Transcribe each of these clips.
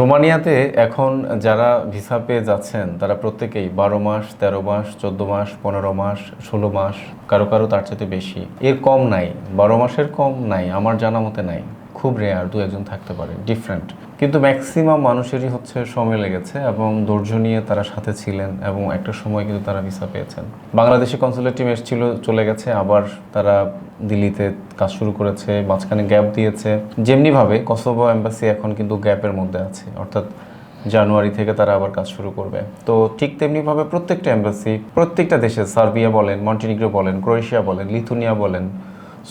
রোমানিয়াতে এখন যারা ভিসা পেয়ে যাচ্ছেন, তারা প্রত্যেকেই বারো মাস, তেরো মাস, চোদ্দ মাস, পনেরো মাস, ষোলো মাস, কারও কারও তার চেয়ে বেশি। এর কম নাই, বারো মাসের কম নাই, আমার জানা মতে নাই। খুব রেয়ার দু একজন থাকতে পারে ডিফারেন্ট কিন্তু ম্যাক্সিমাম মানুষেরই হচ্ছে সময় লেগেছে এবং ধৈর্য নিয়ে তারা সাথে ছিলেন এবং একটা সময় কিন্তু তারা ভিসা পেয়েছেন। বাংলাদেশি কনসুলেট টিম এসেছিল, চলে গেছে, আবার তারা দিল্লিতে কাজ শুরু করেছে, মাঝখানে গ্যাপ দিয়েছে। যেমনিভাবে কসোভো এম্বাসি এখন কিন্তু গ্যাপের মধ্যে আছে, অর্থাৎ জানুয়ারি থেকে তারা আবার কাজ শুরু করবে। তো ঠিক তেমনিভাবে প্রত্যেকটা এম্বাসি প্রত্যেকটা দেশে, সার্বিয়া বলেন, মন্টিনিগ্রো বলেন, ক্রোয়েশিয়া বলেন, লিথুনিয়া বলেন,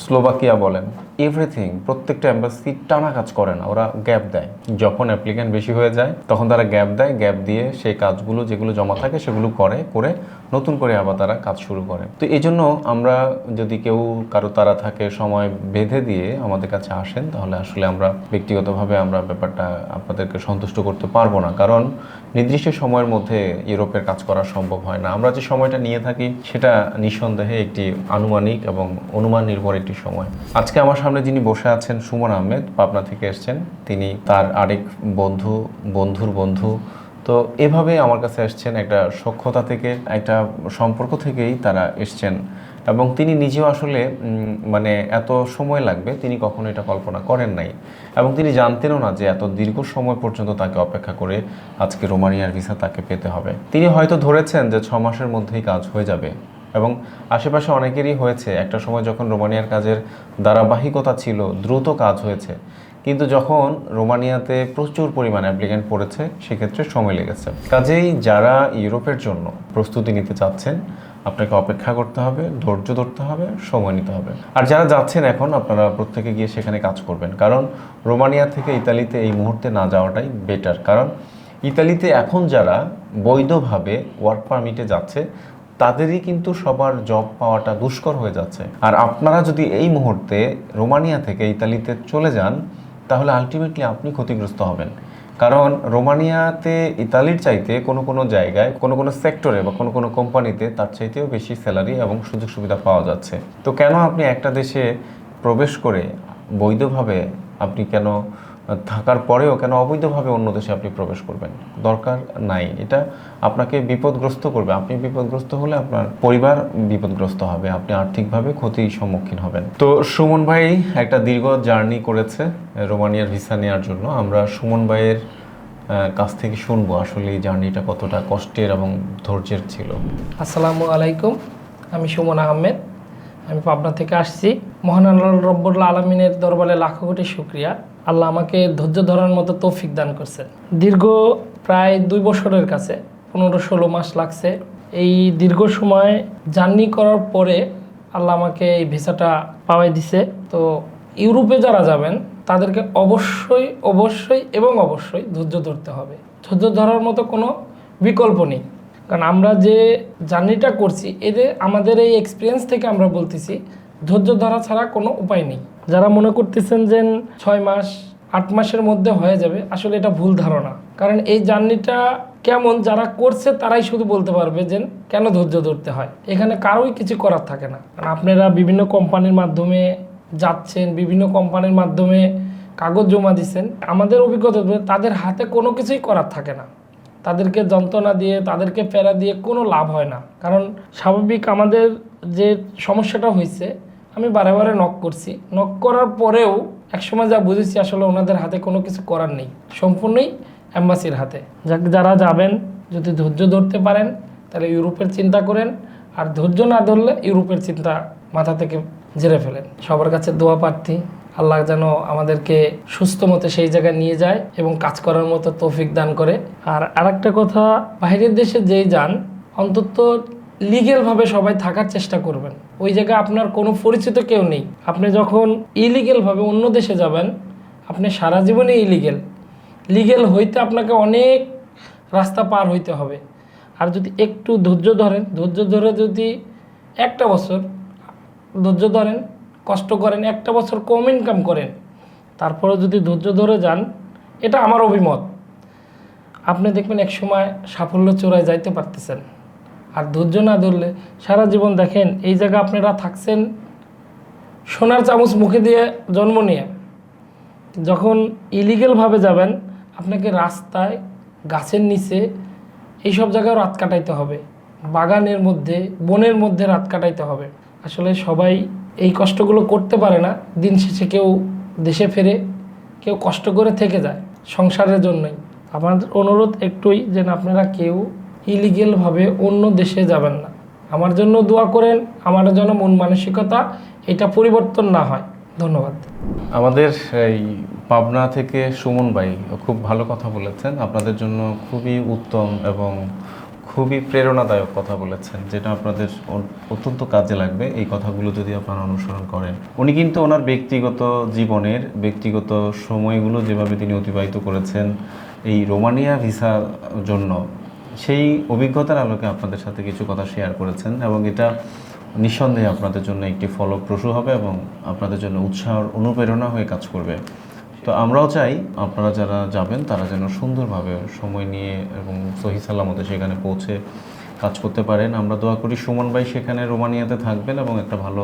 স্লোভাকিয়া বলেন এভরিথিং প্রত্যেকটা এম্বাসি টানা কাজ করে না, ওরা গ্যাপ দেয়। যখন অ্যাপ্লিক্যান্ট বেশি হয়ে যায়, তখন তারা গ্যাপ দেয় গ্যাপ দিয়ে সেই কাজগুলো, যেগুলো জমা থাকে সেগুলো করে করে নতুন করে আবার তারা কাজ শুরু করে। তো এই জন্য আমরা যদি কেউ কারও তারা থাকে সময় বেঁধে দিয়ে আমাদের কাছে আসেন, তাহলে আসলে আমরা ব্যক্তিগতভাবে আমরা ব্যাপারটা আপনাদেরকে সন্তুষ্ট করতে পারব না। কারণ নির্দিষ্ট সময়ের মধ্যে ইউরোপের কাজ করা সম্ভব হয় না। আমরা যে সময়টা নিয়ে থাকি, সেটা নিঃসন্দেহে একটি আনুমানিক এবং অনুমান নির্ভর একটি সময়। আজকে আমার সামনে যিনি বসে আছেন সুমন আহমেদ, পাবনা থেকে এসেছেন। তিনি তার আরেক বন্ধু, বন্ধুর বন্ধু। তো এভাবে আমার কাছে এসছেন একটা সক্ষতা থেকে, একটা সম্পর্ক থেকেই তারা এসছেন। এবং তিনি নিজেও আসলে মানে এত সময় লাগবে, তিনি কখনো এটা কল্পনা করেন নাই। এবং তিনি জানতেনও না যে এত দীর্ঘ সময় পর্যন্ত তাকে অপেক্ষা করে আজকে রোমানিয়ার ভিসা তাকে পেতে হবে। তিনি হয়তো ধরেছেন যে ছ মাসের মধ্যেই কাজ হয়ে যাবে। এবং আশেপাশে অনেকেরই হয়েছে। একটা সময় যখন রোমানিয়ার কাজের ধারাবাহিকতা ছিল, দ্রুত কাজ হয়েছে। কিন্তু যখন রোমানিয়াতে প্রচুর পরিমাণ অ্যাপ্লিক্যান্ট পড়েছে, সেক্ষেত্রে সময় লেগেছে। কাজেই যারা ইউরোপের জন্য প্রস্তুতি নিতে চাচ্ছেন, আপনাকে অপেক্ষা করতে হবে, ধৈর্য ধরতে হবে, সময় নিতে হবে। আর যারা যাচ্ছেন এখন, আপনারা প্রত্যেকে গিয়ে সেখানে কাজ করবেন। কারণ রোমানিয়া থেকে ইতালিতে এই মুহূর্তে না যাওয়াটাই বেটার কারণ ইতালিতে এখন যারা বৈধভাবে ওয়ার্ক পারমিটে যাচ্ছে তাদেরই কিন্তু সবার জব পাওয়াটা দুষ্কর হয়ে যাচ্ছে। আর আপনারা যদি এই মুহূর্তে রোমানিয়া থেকে ইতালিতে চলে যান, তাহলে আলটিমেটলি আপনি ক্ষতিগ্রস্ত হবেন। কারণ রোমানিয়াতে ইতালির চাইতে কোনো কোনো জায়গায়, কোনো কোনো সেক্টরে বা কোনো কোনো কোম্পানিতে তার চাইতেও বেশি স্যালারি এবং সুযোগ সুবিধা পাওয়া যাচ্ছে। তো কেন আপনি একটা দেশে প্রবেশ করে বৈধভাবে আপনি কেন থাকার পরেও কেন অবৈধভাবে অন্য দেশে আপনি প্রবেশ করবেন? দরকার নাই। এটা আপনাকে বিপদগ্রস্ত করবে। আপনি বিপদগ্রস্ত হলে আপনার পরিবার বিপদগ্রস্ত হবে। আপনি আর্থিকভাবে ক্ষতির সম্মুখীন হবেন। তো সুমন ভাই একটা দীর্ঘ জার্নি করেছে রোমানিয়ার ভিসা নেওয়ার জন্য। আমরা সুমন ভাইয়ের কাছ থেকে শুনব আসলে এই জার্নিটা কতটা কষ্টের এবং ধৈর্যের ছিল। আসসালামু আলাইকুম। আমি সুমন আহমেদ। আমি পাবনা থেকে আসছি। মহান আল্লাহ রব্বুল্লা আলমিনের দরবারে লাখো কোটি শুক্রিয়া। আল্লাহ আমাকে ধৈর্য ধরার মতো তৌফিক দান করছেন দীর্ঘ প্রায় দুই বছরের কাছে, পনেরো ষোলো মাস লাগছে। এই দীর্ঘ সময় জার্নি করার পরে আল্লাহ আমাকে এই ভিসাটা পাওয়াই দিছে। তো ইউরোপে যারা যাবেন, তাদেরকে অবশ্যই অবশ্যই এবং অবশ্যই ধৈর্য ধরতে হবে। ধৈর্য ধরার মতো কোনো বিকল্প নেই। কারণ আমরা যে জার্নিটা করছি, এতে আমাদের এই এক্সপিরিয়েন্স থেকে আমরা বলতেছি, ধৈর্য ধরা ছাড়া কোনো উপায় নেই। যারা মনে করতেছেন যে ছয় মাস, আট মাসের মধ্যে হয়ে যাবে, আসলে এটা ভুল ধারণা। কারণ এই জার্নিটা কেমন, যারা করছে তারাই শুধু বলতে পারবে যে কেন ধৈর্য ধরতে হয়। এখানে কারোই কিছু করার থাকে না। আপনারা বিভিন্ন কোম্পানির মাধ্যমে যাচ্ছেন, বিভিন্ন কোম্পানির মাধ্যমে কাগজ জমা দিচ্ছেন। আমাদের অভিজ্ঞতা তাদের হাতে কোনো কিছুই করার থাকে না। তাদেরকে যন্ত্রণা দিয়ে, তাদেরকে ফেরা দিয়ে কোনো লাভ হয় না। কারণ স্বাভাবিক আমাদের যে সমস্যাটা হয়েছে আমি বারে বারে নক করছি। নক করার পরেও একসময় যা বুঝেছি আসলে ওনাদের হাতে কোনো কিছু করার নেই। সম্পূর্ণই অ্যাম্বাসির হাতে। যাক, যারা যাবেন, যদি ধৈর্য ধরতে পারেন, তাহলে ইউরোপের চিন্তা করেন। আর ধৈর্য না ধরলে ইউরোপের চিন্তা মাথা থেকে জেরে ফেলেন। সবার কাছে দোয়া প্রার্থী। আল্লাহ যেন আমাদেরকে সুস্থ মতে সেই জায়গায় নিয়ে যায় এবং কাজ করার মতো তৌফিক দান করে। আর আরেকটা কথা বাইরের দেশে যেই যান, অন্তত লিগেলভাবে সবাই থাকার চেষ্টা করবেন। ওই জায়গায় আপনার কোনো পরিচিত কেউ নেই। আপনি যখন ইলিগেলভাবে অন্য দেশে যাবেন, আপনি সারা জীবনে ইলিগেল লিগেল হইতে আপনাকে অনেক রাস্তা পার হইতে হবে। আর যদি একটু ধৈর্য ধরেন, ধৈর্য ধরে যদি একটা বছর ধৈর্য ধরেন, কষ্ট করেন, একটা বছর কম ইনকাম করেন তারপরে যদি ধৈর্য ধরে যান, এটা আমার অভিমত। আপনি দেখবেন এক সময় সাফল্য চূড়ায় যাইতে পারতেছেন। আর ধৈর্য না ধরলে সারা জীবন দেখেন, এই জায়গায় আপনারা থাকছেন সোনার চামচ মুখে দিয়ে জন্ম নিয়ে। যখন ইলিগেলভাবে যাবেন, আপনাকে রাস্তায়, গাছের নিচে এইসব জায়গায় রাত কাটাইতে হবে। বাগানের মধ্যে, বনের মধ্যে রাত কাটাইতে হবে। আসলে সবাই এই কষ্টগুলো করতে পারে না। দিন শেষে কেউ দেশে ফেরে, কেউ কষ্ট করে থেকে যায় সংসারের জন্যই। আমার অনুরোধ একটুই, যেন আপনারা কেউ ইলিগেলভাবে অন্য দেশে যাবেন না। আমার জন্য দোয়া করেন, আমার যেন মন মানসিকতা এটা পরিবর্তন না হয়। ধন্যবাদ। আমাদের এই পাবনা থেকে সুমন ভাই, খুব ভালো কথা বলেছেন। আপনাদের জন্য খুবই উত্তম এবং খুবই প্রেরণাদায়ক কথা বলেছেন, যেটা আপনাদের অত্যন্ত কাজে লাগবে। এই কথাগুলো যদি আপনারা অনুসরণ করেন। উনি কিন্তু ওনার ব্যক্তিগত জীবনের ব্যক্তিগত সময়গুলো যেভাবে তিনি অতিবাহিত করেছেন এই রোমানিয়া ভিসার জন্য সেই অভিজ্ঞতার আলোকে আপনাদের সাথে কিছু কথা শেয়ার করেছেন এবং এটা নিঃসন্দেহে আপনাদের জন্য একটি ফলপ্রসূ হবে এবং আপনাদের জন্য উৎসাহ অনুপ্রেরণা হয়ে কাজ করবে। তো আমরাও চাই আপনারা যারা যাবেন, তারা যেন সুন্দরভাবে সময় নিয়ে এবং সহি সালামতে সেখানে পৌঁছে কাজ করতে পারেন। আমরা দোয়া করি সুমন ভাই সেখানে রোমানিয়াতে থাকবেন এবং একটা ভালো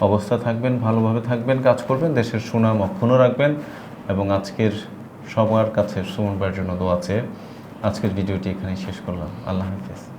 অবস্থা থাকবেন, ভালোভাবে থাকবেন, কাজ করবেন, দেশের সুনাম অক্ষুণ্ণ রাখবেন এবং আজকের সবার কাছে সুমন ভাইয়ের জন্য দোয়া চেয়ে আজকের ভিডিওটি এখানে শেষ করলাম। আল্লাহ হাফিজ।